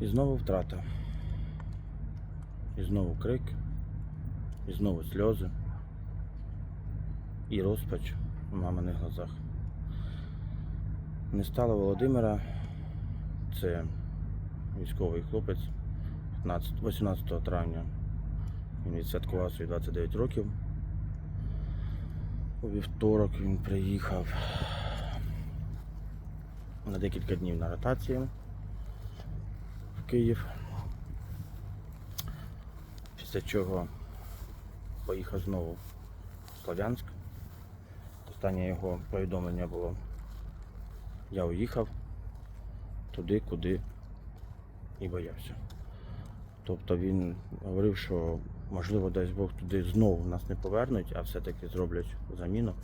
І знову втрата. І знову крик, і знову сльози, і розпач у маминих глазах. Не стало Володимира, це військовий хлопець 15, 18 травня. Він відсвяткував свої 29 років. У вівторок він приїхав на декілька днів на ротацію Київ. Після чого поїхав знову в Слов'янськ. Останнє його повідомлення було. Я уїхав туди, куди і боявся. Тобто він говорив, що можливо дасть Бог туди знову нас не повернуть, а все-таки зроблять заміну,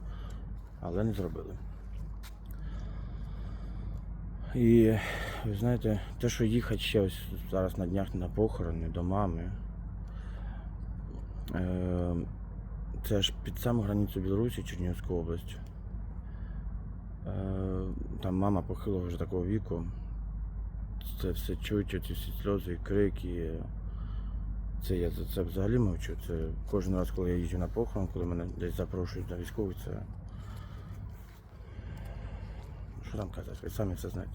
але не зробили. І ви знаєте, те, що їхати ще ось зараз на днях на похорони до мами, е, це аж під саму границю Білорусі, Чернігівської області. Е, Там мама похилого вже такого віку. Це все чують, ці всі сльози і крики. Це я за це взагалі мовчу. Це кожен раз, коли я їжджу на похорон, коли мене десь запрошують на військовий, це. Там казати, ви самі все знаєте.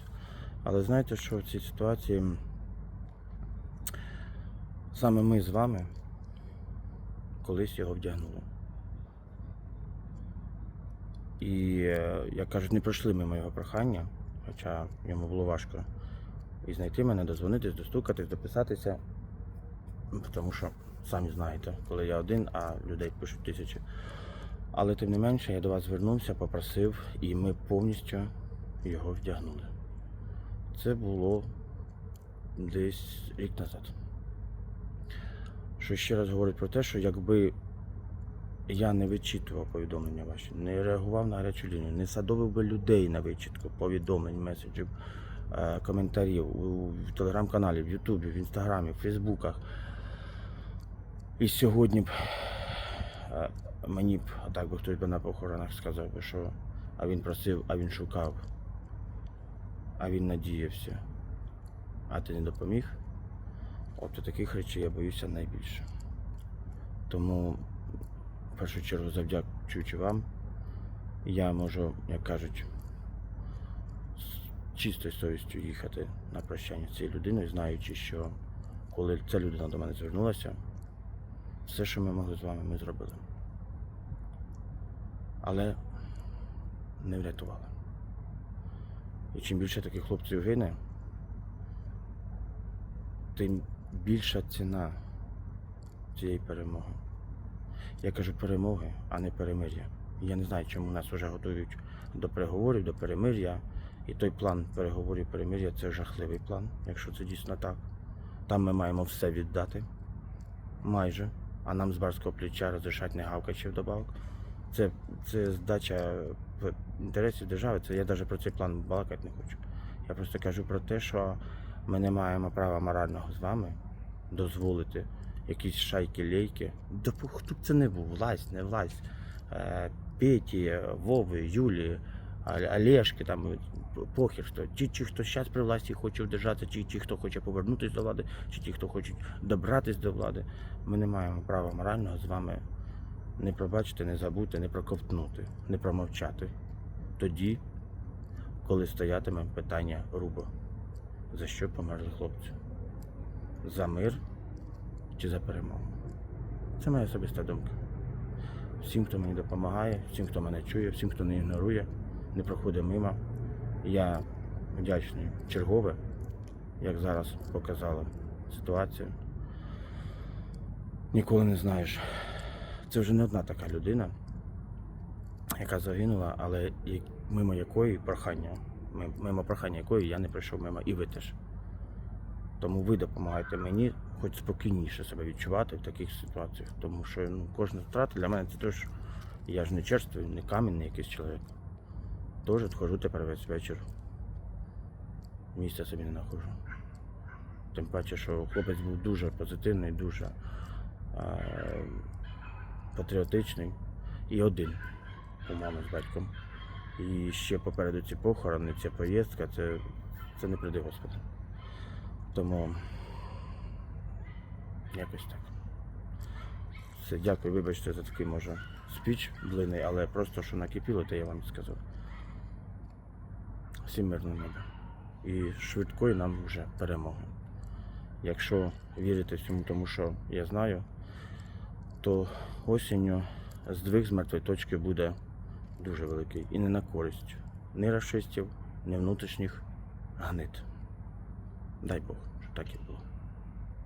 Але знаєте, що в цій ситуації саме ми з вами колись його вдягнули. І, е, як кажуть, не пройшли мимо його прохання, хоча йому було важко і знайти мене, дозвонитись, достукатись, дописатися. Тому що, самі знаєте, коли я один, а людей пишуть тисячі. Але тим не менше, я до вас звернувся, попросив, і ми повністю його вдягнули. Це було десь рік назад. Що ще раз говорить про те, що якби я не вичитував повідомлення ваші, не реагував на гарячу лінію, не садовив би людей на вичитку повідомлень, меседжів, е, коментарів в телеграм-каналі, в Ютубі, в Інстаграмі, в Фейсбуках. І сьогодні б е, мені б, так би хтось би на похоронах сказав би, що а він просив, а він шукав, а він надіявся, а ти не допоміг. От таких речей я боюся найбільше. Тому, в першу чергу, завдячуючи вам, я можу, як кажуть, з чистою совістю їхати на прощання з цією людиною, знаючи, що коли ця людина до мене звернулася, все, що ми могли з вами, ми зробили. Але не врятували. І чим більше таких хлопців гине, тим більша ціна цієї перемоги. Я кажу перемоги, а не перемир'я. Я не знаю, чому нас вже готують до переговорів, до перемир'я. І той план переговорів перемир'я це жахливий план, якщо це дійсно так. Там ми маємо все віддати. Майже. А нам з барського плеча розрішать не гавкать ще вдобавок. Це, це здача інтересів держави. Це я навіть про цей план балакати не хочу. Я просто кажу про те, що ми не маємо права морального з вами дозволити якісь шайки-лейки. Да хто б це не був, власть, не власть. Е, Петі, Вови, Юлі, Олешки, там похер, хто. Ті, ті, хто зараз при власті хоче вдержати, чи ті, хто хоче повернутися до влади, чи ті, хто хочуть добратися до влади. Ми не маємо права морального з вами не пробачити, не забути, не проковтнути, не промовчати. Тоді, коли стоятиме питання руба. За що померли хлопці? За мир чи за перемогу? Це моя особиста думка. Всім, хто мені допомагає, всім, хто мене чує, всім, хто не ігнорує, не проходить мимо. Я вдячний чергове, як зараз показала ситуація. Ніколи не знаєш. Це вже не одна така людина, яка загинула, але мимо якої прохання, мимо прохання якої я не прийшов мимо, і ви теж. Тому ви допомагаєте мені хоч спокійніше себе відчувати в таких ситуаціях. Тому що ну, кожна втрата для мене це теж. Я ж не черствий, не камінний якийсь чоловік. Теж відходжу тепер весь вечір. Місця собі не знаходжу. Тим паче, що хлопець був дуже позитивний, дуже е, патріотичний і один у мами з батьком. І ще попереду ці похорони, ця поїздка, це, це не приди Господи. Тому якось так. Все, дякую, вибачте за такий може спіч длинний, але просто що накипіло, то я вам сказав. Всім мирного неба. І швидкої нам вже перемоги. Якщо вірити всьому тому, що я знаю, то осінню здвиг з мертвої точки буде дуже великий і не на користь ні расистів, ні внутрішніх гнит. Дай Бог, що так і буде.